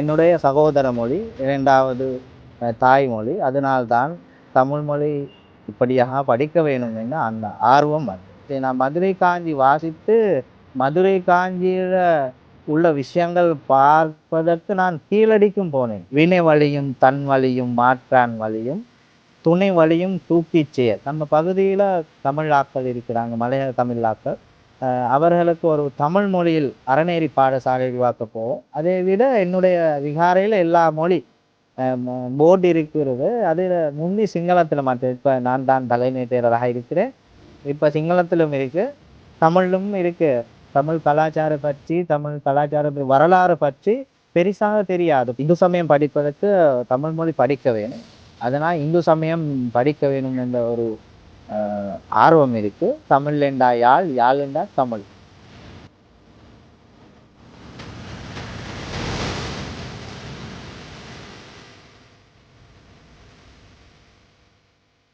என்னுடைய சகோதர மொழி இரண்டாவது தாய்மொழி அதனால்தான் தமிழ்மொழி இப்படியாக படிக்க வேணும் என்று அந்த ஆர்வம் வந்து நான் மதுரை காஞ்சி வாசித்து மதுரை காஞ்சியில் உள்ள விஷயங்கள் பார்ப்பதற்கு நான் கீழடிக்கும் போனேன். வினை வழியும் தன் வழியும் மாற்றான் வழியும் துணை வழியும் தூக்கிச் நம்ம பகுதியில் தமிழாக்கள் இருக்கிறாங்க மலையாள தமிழாக்கள். அவர்களுக்கு ஒரு தமிழ் மொழியில் அறநெறி பாடசாலை உருவாக்கப்போ அதை விட என்னுடைய விகாரையில் எல்லா மொழி போர்டு இருக்கிறது. அதில் முந்தி சிங்களத்தில் மாற்ற இப்போ நான் தான் தலைமை தேரராக இருக்கிறேன். இப்போ சிங்களத்திலும் இருக்குது தமிழிலும் இருக்குது தமிழ் கலாச்சார பற்றி தமிழ் கலாச்சார வரலாறு பற்றி பெரிசாக தெரியாது. இந்து சமயம் படிப்பதற்கு தமிழ் மொழி படிக்க வேணும். அதனால் இந்து சமயம் படிக்க வேணும் என்ற ஒரு ஆர்வம் இருக்கு. தமிழ் என்றா யாழ் யாழ் தமிழ்.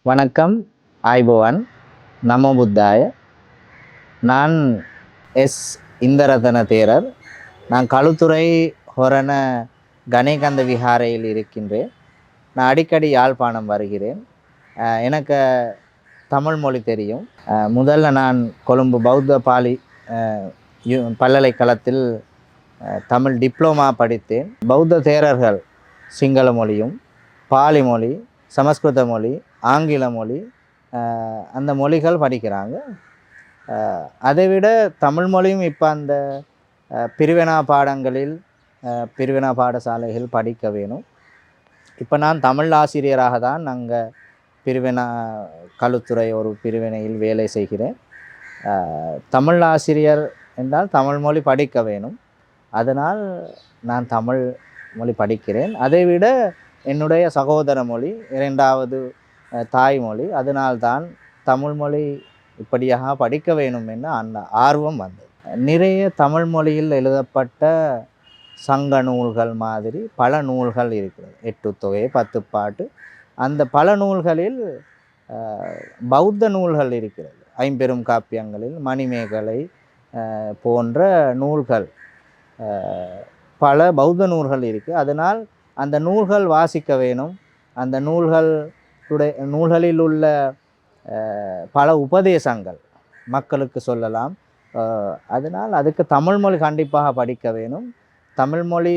வணக்கம் ஆய்பவன் நமோ புத்தாய நான் எஸ். இந்தரதன தேரர். நான் களுத்துறை ஹொரண கணேகந்த விஹாரையில் இருக்கின்றேன். நான் அடிக்கடி யாழ்ப்பாணம் வருகிறேன். எனக்கு தமிழ் மொழி தெரியும். முதல்ல நான் கொழும்பு பௌத்த பாலி யு- பல்கலைக்கழகத்தில் தமிழ் டிப்ளமா படித்தேன். பௌத்த தேரர்கள் சிங்கள மொழியும் பாலி மொழி சமஸ்கிருத மொழி ஆங்கில மொழி அந்த மொழிகள் படிக்கிறாங்க. அதை விட தமிழ் மொழியும் இப்போ அந்த பிரிவினா பாடங்களில் பிரிவினா பாடசாலைகள் படிக்க வேணும். இப்போ நான் தமிழ் ஆசிரியராக தான் நாங்கள் பிரிவினா கழுத்துறை ஒரு பிரிவினையில் வேலை செய்கிறேன். தமிழ் ஆசிரியர் என்றால் தமிழ் மொழி படிக்க வேணும். அதனால் நான் தமிழ் மொழி படிக்கிறேன். அதை விட என்னுடைய சகோதர மொழி இரண்டாவது தாய்மொழி அதனால்தான் தமிழ் மொழி இப்படியாக படிக்க வேணும் என்று அந்த ஆர்வம் வந்தது. நிறைய தமிழ் மொழியில் எழுதப்பட்ட சங்க நூல்கள் மாதிரி பல நூல்கள் இருக்கிறது. எட்டு தொகை பத்து பாட்டு அந்த பல நூல்களில் பௌத்த நூல்கள் இருக்கிறது. ஐம்பெரும் காப்பியங்களில் மணிமேகலை போன்ற நூல்கள் பல பௌத்த நூல்கள் இருக்குது அதனால் அந்த நூல்கள் வாசிக்க வேணும். அந்த நூல்களுடைய நூல்களில் உள்ள பல உபதேசங்கள் மக்களுக்கு சொல்லலாம். அதனால் அதுக்கு தமிழ்மொழி கண்டிப்பாக படிக்க வேணும். தமிழ்மொழி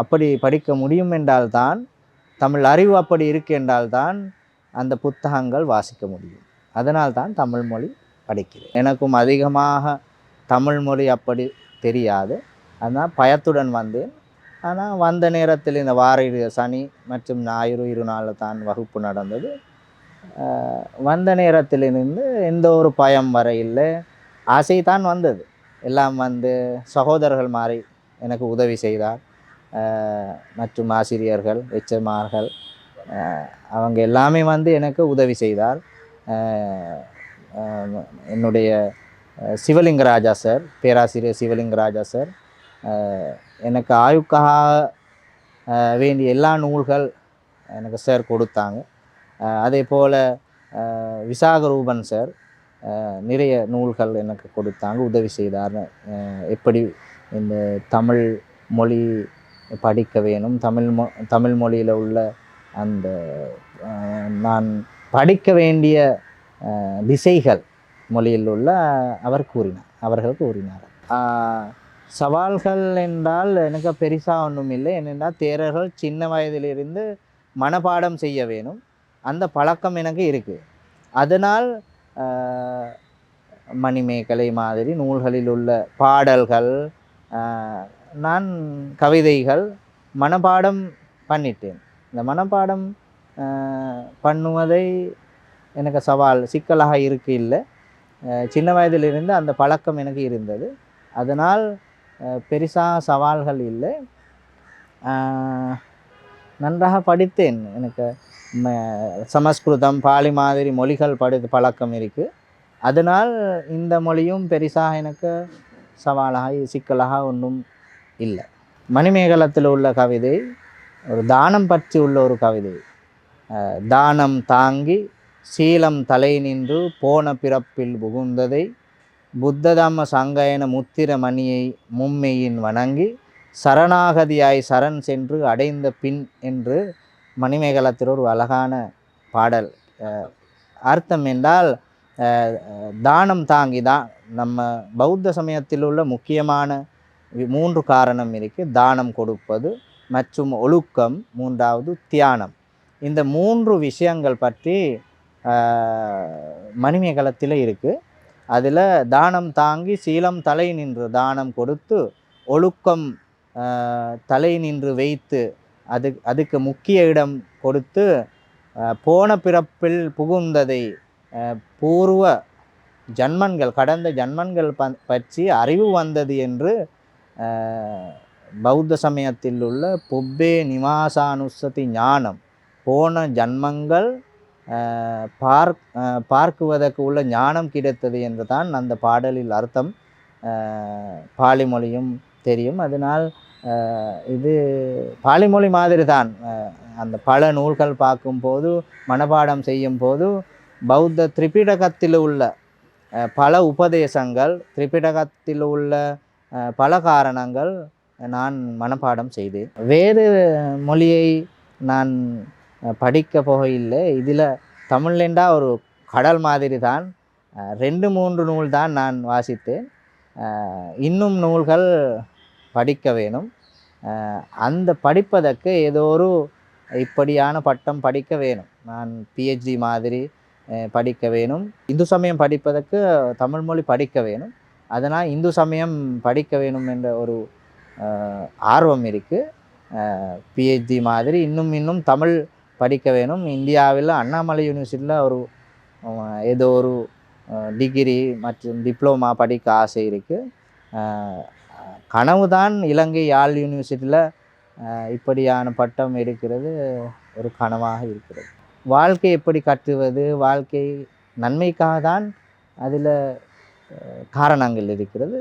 அப்படி படிக்க முடியும் என்றால்தான் தமிழ் அறிவு அப்படி இருக்கு என்றால்தான் அந்த புத்தகங்கள் வாசிக்க முடியும். அதனால்தான் தமிழ் மொழி படிக்கிறேன். எனக்கும் அதிகமாக தமிழ் மொழி அப்படி தெரியாது. அதனால் பயத்துடன் வந்தேன். ஆனால் வந்த நேரத்தில் இந்த வார இரு சனி மற்றும் ஞாயிறு இரு நாளில் தான் வகுப்பு நடந்தது. வந்த நேரத்திலிருந்து எந்த ஒரு பயம் வர இல்லை. ஆசை தான் வந்தது. எல்லாம் வந்து சகோதரர்கள் மாதிரி எனக்கு உதவி செய்தார். மற்றும் ஆசிரியர்கள் எச்சமார்கள் அவங்க எல்லாமே வந்து எனக்கு உதவி செய்தார். என்னுடைய சிவலிங்கராஜா சார் பேராசிரியர் சிவலிங்கராஜா சார். எனக்கு ஆயுக்காக வேண்டிய எல்லா நூல்கள் எனக்கு சார் கொடுத்தாங்க. அதே போல் விசாகரூபன் சார் நிறைய நூல்கள் எனக்கு கொடுத்தாங்க உதவி செய்தார் எப்படி இந்த தமிழ் மொழி படிக்க வேணும். தமிழ் மொ தமிழ் மொழியில் உள்ள அந்த நான் படிக்க வேண்டிய திசைகள் மொழியில் உள்ள அவர் கூறினார் அவர்கள் கூறினார். சவால்கள் என்றால் எனக்கு பெருசாக ஒன்றும் இல்லை. என்னென்றால் தேரர்கள் சின்ன வயதிலிருந்து மனப்பாடம் செய்ய வேணும். அந்த பழக்கம் எனக்கு இருக்குது அதனால் மணிமேகலை மாதிரி நூல்களில் உள்ள பாடல்கள் நான் கவிதைகள் மனப்பாடம் பண்ணிட்டேன். இந்த மனப்பாடம் பண்ணுவதை எனக்கு சவால் சிக்கலாக இருக்கு இல்லை. சின்ன வயதிலிருந்து அந்த பழக்கம் எனக்கு இருந்தது. அதனால் பெரிசா பெருசாக சவால்கள் இல்லை. நன்றாக படித்தேன் எனக்கு. சமஸ்கிருதம் பாலி மாதிரி மொழிகள் படி பழக்கம் இருக்குது அதனால் இந்த மொழியும் பெருசாக எனக்கு சவாலாக சிக்கலாக ஒன்றும் இல்லை. மணிமேகலத்தில் உள்ள கவிதை ஒரு தானம் பற்றி உள்ள ஒரு கவிதை. தானம் தாங்கி சீலம் தலை நின்று போன பிறப்பில் புகுந்ததை புத்ததம்ம சங்கயன முத்திர மணியை மும்மையின் வணங்கி சரணாகதியாய் சரண் சென்று அடைந்த பின் என்று மணிமேகலத்தில் ஒரு அழகான பாடல். அர்த்தம் என்றால் தானம் தாங்கி தான் நம்ம பௌத்த சமயத்தில் உள்ள முக்கியமான மூன்று காரணம் இருக்குது தானம் கொடுப்பது மற்றும் ஒழுக்கம் மூன்றாவது தியானம். இந்த மூன்று விஷயங்கள் பற்றி மணிமேகலத்தில் இருக்குது அதில் தானம் தாங்கி சீலம் தலை நின்று தானம் கொடுத்து ஒழுக்கம் தலை நின்று வைத்து அது அதுக்கு முக்கிய இடம் கொடுத்து போன பிறப்பில் புகுந்ததை பூர்வ ஜன்மன்கள் கடந்த ஜன்மன்கள் ப பற்றி அறிவு வந்தது என்று பௌத்த சமயத்தில் உள்ள பொப்பே நிவாசானுசதி ஞானம். போன ஜன்மங்கள் பார்க் பார்க்குவதற்கு உள்ள ஞானம் கிடைத்தது என்று தான் அந்த பாடலில் அர்த்தம். பாலிமொழியும் பாலி மொழியும் தெரியும். அதனால் இது பாலிமொழி மாதிரி தான் அந்த பல நூல்கள் பார்க்கும்போது மனப்பாடம் செய்யும் போது பௌத்த திரிபிடகத்தில் உள்ள பல உபதேசங்கள் திரிபிடகத்தில் உள்ள பல காரணங்கள் நான் மனப்பாடம் செய்தேன். வேறு மொழியை நான் படிக்க போகையில்லை இதில் தமிழ்லெண்டா ஒரு கடல் மாதிரி தான் ரெண்டு மூன்று நூல் தான் நான் வாசித்தேன். இன்னும் நூல்கள் படிக்க வேணும். அந்த படிப்பதற்கு ஏதோ ஒரு இப்படியான பட்டம் படிக்க வேணும். நான் பிஹெச்டி மாதிரி படிக்க வேணும். இந்து சமயம் படிப்பதற்கு தமிழ் மொழி படிக்க வேணும். அதனால் இந்து சமயம் படிக்க வேணும் என்ற ஒரு ஆர்வம் இருக்குது பிஹெச்டி மாதிரி இன்னும் இன்னும் தமிழ் படிக்க வேணும். இந்தியாவில் அண்ணாமலை யூனிவர்சிட்டியில் ஒரு ஏதோ ஒரு டிகிரி மற்றும் டிப்ளமா படிக்க ஆசை இருக்குது கனவு தான் இலங்கை யாழ் யூனிவர்சிட்டியில் இப்படியான பட்டம் எடுக்கிறது ஒரு கனவாக இருக்கிறது. வாழ்க்கை எப்படி கட்டுவது? வாழ்க்கை நன்மைக்காக தான் அதில் காரணங்கள் இருக்கிறது.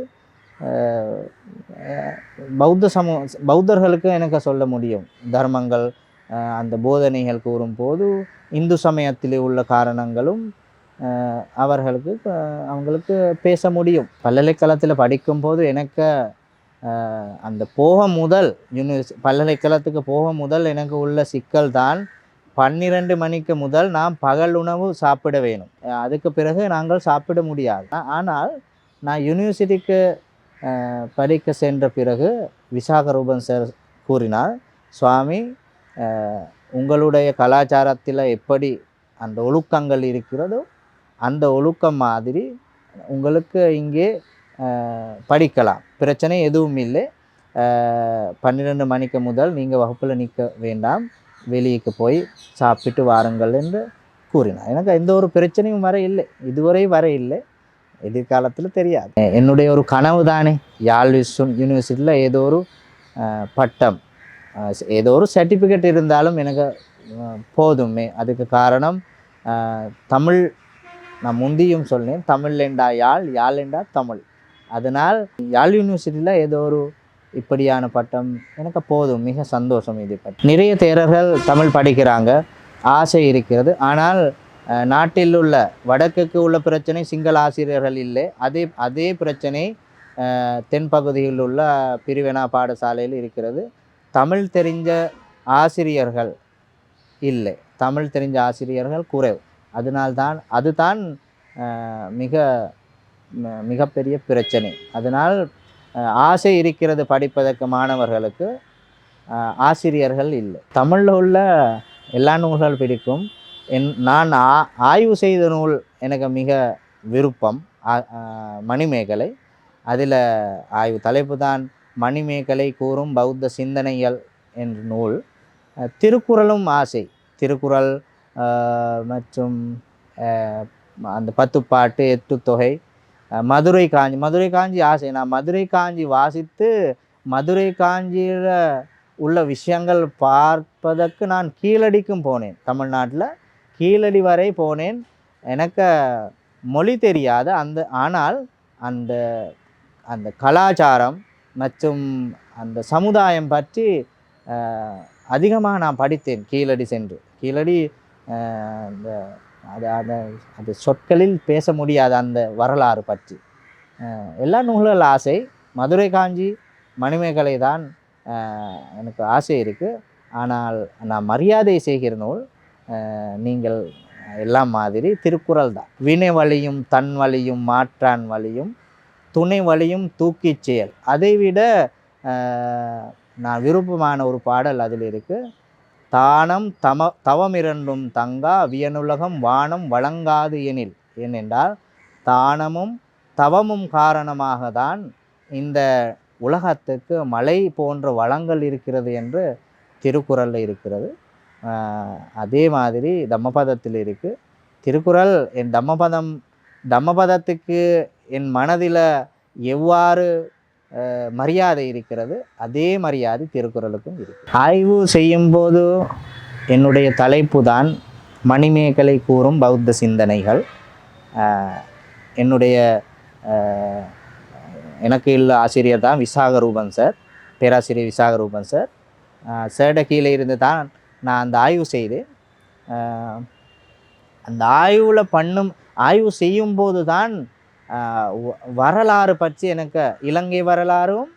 பௌத்த சமூ பௌத்தர்களுக்கு எனக்கு சொல்ல முடியும். தர்மங்கள் அந்த போதனைகள் கூறும்போது இந்து சமயத்தில் உள்ள காரணங்களும் அவர்களுக்கு அவங்களுக்கு பேச முடியும். பல்கலைக்கழகத்தில் படிக்கும்போது எனக்கு அந்த போக முதல் யூனிவர்சி பல்கலைக்கழகத்துக்கு போக முதல் எனக்கு உள்ள சிக்கல் தான் பன்னிரண்டு மணிக்கு முதல் நாம் பகல் உணவு சாப்பிட வேணும். அதுக்கு பிறகு நாங்கள் சாப்பிட முடியாது. ஆனால் நான் யூனிவர்சிட்டிக்கு படிக்க சென்ற பிறகு விசாக ரூபன் சார் கூறினார் சுவாமி உங்களுடைய கலாச்சாரத்தில் எப்படி அந்த ஒழுக்கங்கள் இருக்கிறதோ அந்த ஒழுக்கம் மாதிரி உங்களுக்கு இங்கே படிக்கலாம். பிரச்சனை எதுவும் இல்லை. பன்னிரெண்டு மணிக்கு முதல் நீங்கள் வகுப்பில் நிற்க வேண்டாம். வெளியேக்கு போய் சாப்பிட்டு வாருங்கள் என்று கூறினார். எனக்கு எந்த ஒரு பிரச்சனையும் வர இல்லை இதுவரை வர இல்லை எதிர்காலத்தில் தெரியாது. என்னுடைய ஒரு கனவு தானே. யாழ் யூனிவர்சிட்டியில் ஏதோ ஒரு பட்டம் ஏதோ ஒரு சர்டிஃபிகேட் இருந்தாலும் எனக்கு போதுமே. அதுக்கு காரணம் தமிழ் நான் முந்தியும் சொன்னேன் தமிழ்லேண்டா யாழ் யாழேண்டா தமிழ். அதனால் யாழ் யூனிவர்சிட்டியில் ஏதோ ஒரு இப்படியான பட்டம் எனக்கு போதும் மிக சந்தோஷம் இதை பற்றி நிறைய தேரர்கள் தமிழ் படிக்கிறாங்க ஆசை இருக்கிறது. ஆனால் நாட்டில் உள்ள வடக்குக்கு உள்ள பிரச்சனை சிங்கள ஆசிரியர்கள் இல்லை. அதே அதே பிரச்சனை தென்பகுதியில் உள்ள பிரிவினா பாடசாலையில் இருக்கிறது. தமிழ் தெரிஞ்ச ஆசிரியர்கள் இல்லை. தமிழ் தெரிஞ்ச ஆசிரியர்கள் குறைவு. அதனால்தான் அதுதான் மிக ம- மிகப்பெரிய பிரச்சனை. அதனால் ஆசை இருக்கிறது படிப்பதற்கு மாணவர்களுக்கு ஆசிரியர்கள் இல்லை. தமிழில் உள்ள எல்லா நூல்கள் பிடிக்கும். என் நான் ஆ ஆய்வு செய்த நூல் எனக்கு மிக விருப்பம். மணிமேகலை. அதில் ஆய்வு தலைப்பு தான் மணிமேகலை கூறும் பௌத்த சிந்தனைகள் என்ற நூல். திருக்குறளும் ஆசை. திருக்குறள் மற்றும் அந்த பத்துப்பாட்டு எட்டு தொகை மதுரை காஞ்சி மதுரை காஞ்சி ஆசை. நான் மதுரை காஞ்சி வாசித்து மதுரை காஞ்சியில் உள்ள விஷயங்கள் பார்ப்பதற்கு நான் கீழடிக்கும் போனேன். தமிழ்நாட்டில் கீழடி வரை போனேன். எனக்கு மொழி தெரியாது அந்த ஆனால் அந்த அந்த கலாச்சாரம் மற்றும் அந்த சமுதாயம் பற்றி அதிகமாக நான் படித்தேன். கீழடி சென்று. கீழடி இந்த அந்த அது அந்த அது சொற்களில் பேச முடியாத அந்த வரலாறு பற்றி. எல்லா நூல்கள் ஆசை. மதுரை காஞ்சி மணிமேகலை தான் எனக்கு ஆசை இருக்குது ஆனால் நான் மரியாதை செய்கிற நூல் நீங்கள் எல்லாம் மாதிரி திருக்குறள் தான். வினை வழியும் தன் வழியும் மாற்றான் வழியும் துணை வழியும் தூக்கிச் செயல். அதைவிட விட நான் விருப்பமான ஒரு பாடல் அதில் இருக்குது தானம் தம தவமிரண்டும் தங்கா வியனுலகம் வானம் வழங்காது எனில். ஏனென்றால் தானமும் தவமும் காரணமாக தான் இந்த உலகத்துக்கு மழை போன்ற வளங்கள் இருக்கிறது என்று திருக்குறளில் இருக்கிறது. அதே மாதிரி தம்மபதத்தில் இருக்குது திருக்குறள் என் தம்மபதம் தம்மபதத்துக்கு என் மனதில் எவ்வாறு மரியாதை இருக்கிறது. அதே மரியாதை திருக்குறளுக்கும் இருக்கு. ஆய்வு செய்யும்போது என்னுடைய தலைப்பு தான் மணிமேகலை கூறும் பௌத்த சிந்தனைகள். என்னுடைய எனக்கு இல்லை ஆசிரியர் தான் விசாகரூபன் சார் பேராசிரியர் விசாகரூபன் சார். சேட கீழே இருந்து தான் நான் அந்த ஆய்வு செய்தேன். அந்த ஆய்வில் பண்ணும் ஆய்வு செய்யும்போது தான் வரலாறு பற்றி எனக்கு இலங்கை வரலாறும்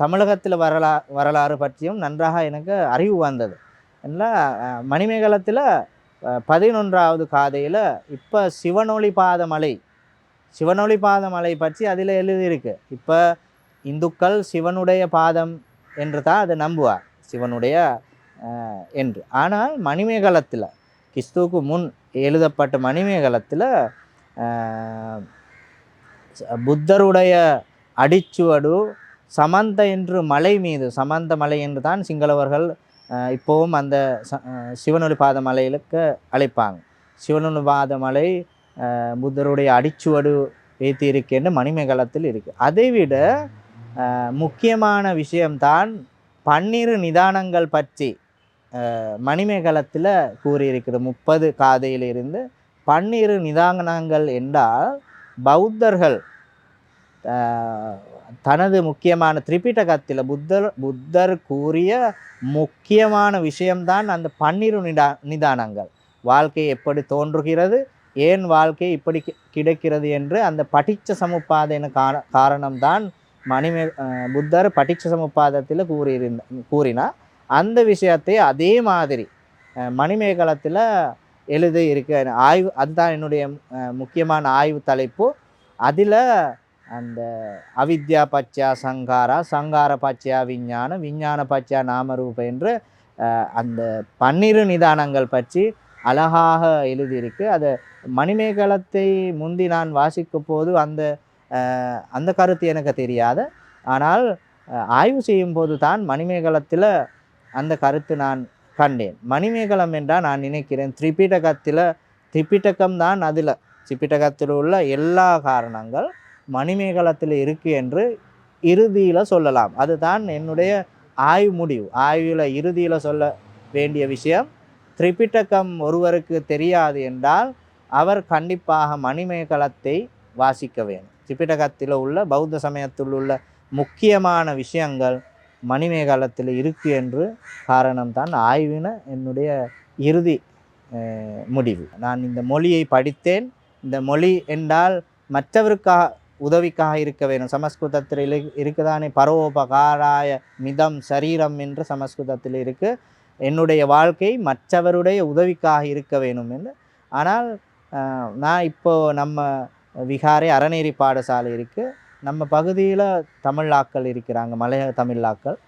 தமிழகத்தில் வரலா வரலாறு பற்றியும் நன்றாக எனக்கு அறிவு வந்தது. மணிமேகலத்தில் பதினொன்றாவது காதையில் இப்போ சிவனொளி பாத மலை சிவனொளி பாத மலை பற்றி அதில் எழுதியிருக்கு. இப்போ இந்துக்கள் சிவனுடைய பாதம் என்று தான் அதை நம்புவார் சிவனுடைய என்று. ஆனால் மணிமேகலத்தில் கிறிஸ்துவுக்கு முன் எழுதப்பட்ட மணிமேகலத்தில் புத்தருடைய அடிச்சுவடு சமந்த என்று மலை மீது சமந்த மலை என்று தான் சிங்களவர்கள் இப்போவும் அந்த ச- அஹ், பாத மலையிலுக்கு அழைப்பாங்க. சிவனொளி பாத மலை புத்தருடைய அடிச்சுவடு வைத்து இருக்கேன்னு மணிமேகலத்தில் இருக்குது அதை விட முக்கியமான விஷயம்தான் பன்னிரு நிதானங்கள் பற்றி மணிமேகலத்தில் கூறியிருக்கிற முப்பது காதையிலிருந்து பன்னிரு நிதானங்கள் என்றால் பௌத்தர்கள் தனது முக்கியமான திரிபிடகத்தில் புத்தர் புத்தர் கூறிய முக்கியமான விஷயம்தான் அந்த பன்னிரு நிதா நிதானங்கள். வாழ்க்கை எப்படி தோன்றுகிறது ஏன் வாழ்க்கை இப்படி கி- கிடைக்கிறது என்று அந்த பட்டிச்ச சமுப்பாதன கார காரணம்தான் மணிமே புத்தர் பட்டிச்ச சமுப்பாதத்தில் கூறியிருந்த கூறினார். அந்த விஷயத்தை அதே மாதிரி மணிமேகலத்தில் எழுத இருக்க. ஆய்வு அதுதான் என்னுடைய முக்கியமான ஆய்வு தலைப்பு. அதில் அந்த அவித்யா பச்சா சங்காரா சங்கார பச்சா விஞ்ஞானம் விஞ்ஞான பச்சா நாமரூப என்று அந்த பன்னிரு நிதானங்கள் பற்றி அழகாக எழுதியிருக்கு. அது மணிமேகலத்தை முந்தி நான் வாசிக்கும் போது அந்த அந்த கருத்து எனக்கு தெரியாது. ஆனால் ஆய்வு செய்யும்போது தான் மணிமேகலத்தில் அந்த கருத்து நான் கண்டேன். மணிமேகலம் என்றால் நான் நினைக்கிறேன் திரிபிடகத்தில் திரிபிடகம் தான் அதில். திரிபிடகத்தில் உள்ள எல்லா காரணங்கள் மணிமேகலத்தில் இருக்கு என்று இறுதியில் சொல்லலாம். அதுதான் என்னுடைய ஆய்வு முடிவு. ஆய்வில் இறுதியில் சொல்ல வேண்டிய விஷயம் திரிபிடகம் ஒருவருக்கு தெரியாது என்றால் அவர் கண்டிப்பாக மணிமேகலத்தை வாசிக்க வேண்டும். திரிபிடகத்தில் உள்ள பௌத்த சமயத்தில் உள்ள முக்கியமான விஷயங்கள் மணிமேகாலத்தில் இருக்கு என்று காரணம்தான் ஆய்வின என்னுடைய இறுதி முடிவு. நான் இந்த மொழியை படித்தேன். இந்த மொழி என்றால் மற்றவருக்காக உதவிக்காக இருக்க வேணும் சமஸ்கிருதத்தில் இருக்குதானே? பரோபகாராய மிதம் சரீரம் என்று சமஸ்கிருதத்தில் இருக்கு. என்னுடைய வாழ்க்கை மற்றவருடைய உதவிக்காக இருக்க வேணும் என்று. ஆனால் நான் இப்போ நம்ம விகாரை அறநெறி பாடசாலை இருக்குது நம்ம பகுதியில் தமிழாக்கள் இருக்கிறாங்க மலைய தமிழாக்கள்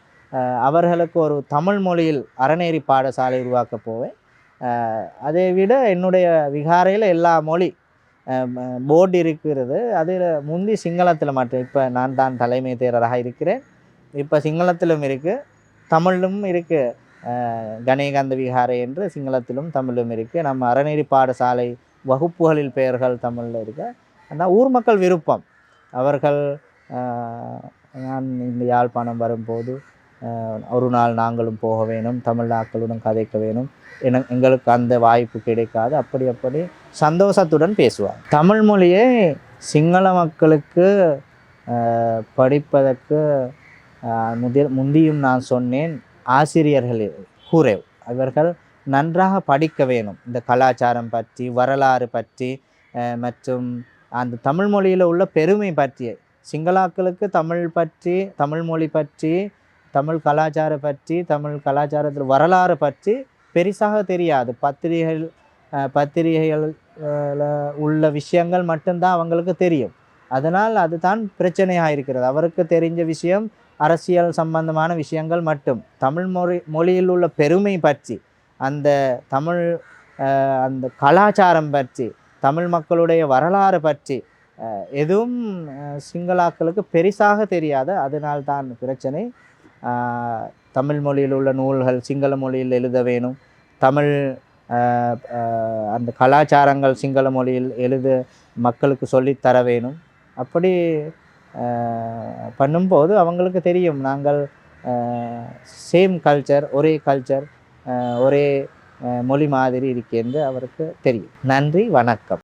அவர்களுக்கு ஒரு தமிழ் மொழியில் அறநெறி பாடசாலை உருவாக்க போவேன். அதை விட என்னுடைய விகாரையில் எல்லா மொழி போர்டு இருக்கிறது. அதில் முந்தி சிங்களத்தில் மட்டும் இப்போ நான் தான் தலைமை தேரராக இருக்கிறேன். இப்போ சிங்களத்திலும் இருக்குது தமிழிலும் இருக்குது கணேகாந்த விகாரை என்று சிங்களத்திலும் தமிழிலும் இருக்குது நம்ம அறநெறி பாடசாலை வகுப்புகளில் பெயர்கள் தமிழில் இருக்குது ஆனால் ஊர் மக்கள் விருப்பம். அவர்கள் நான் இந்த யாழ்ப்பாணம் வரும்போது ஒரு நாள் நாங்களும் போக வேணும் தமிழ் ஆக்களுடன் கதைக்க வேணும். என எங்களுக்கு அந்த வாய்ப்பு கிடைக்காது. அப்படி அப்படி சந்தோஷத்துடன் பேசுவார் தமிழ் மொழியை சிங்கள மக்களுக்கு படிப்பதற்கு அஹ், முதி முந்தியும் நான் சொன்னேன். ஆசிரியர்கள் கூறேவ் அவர்கள் நன்றாக படிக்க வேணும். இந்த கலாச்சாரம் பற்றி வரலாறு பற்றி மற்றும் அந்த தமிழ் மொழியில் உள்ள பெருமை பற்றி சிங்களாக்களுக்கு தமிழ் பற்றி தமிழ் மொழி பற்றி தமிழ் கலாச்சார பற்றி தமிழ் கலாச்சாரத்தில் வரலாறு பற்றி பெரிசாக தெரியாது. பத்திரிகைகள் பத்திரிகைகள் உள்ள விஷயங்கள் மட்டும்தான் அவங்களுக்கு தெரியும். அதனால் அதுதான் பிரச்சனையாக இருக்கிறது. அவருக்கு தெரிஞ்ச விஷயம் அரசியல் சம்பந்தமான விஷயங்கள் மட்டும். தமிழ் மொழி மொழியில் உள்ள பெருமை பற்றி அந்த தமிழ் அந்த கலாச்சாரம் பற்றி தமிழ் மக்களுடைய வரலாறு பற்றி எதுவும் சிங்களாக்களுக்கு பெரிசாக தெரியாது அதனால்தான் பிரச்சனை. தமிழ் மொழியில் உள்ள நூல்கள் சிங்கள மொழியில் எழுத வேணும். தமிழ் அந்த கலாச்சாரங்கள் சிங்கள மொழியில் எழுத மக்களுக்கு சொல்லித் தர வேணும். அப்படி பண்ணும்போது அவங்களுக்கு தெரியும். நாங்கள் சேம் கல்ச்சர் ஒரே கல்ச்சர் ஒரே மொழி மாதிரி இருக்கேன்னு அவருக்கு தெரியும். நன்றி வணக்கம்.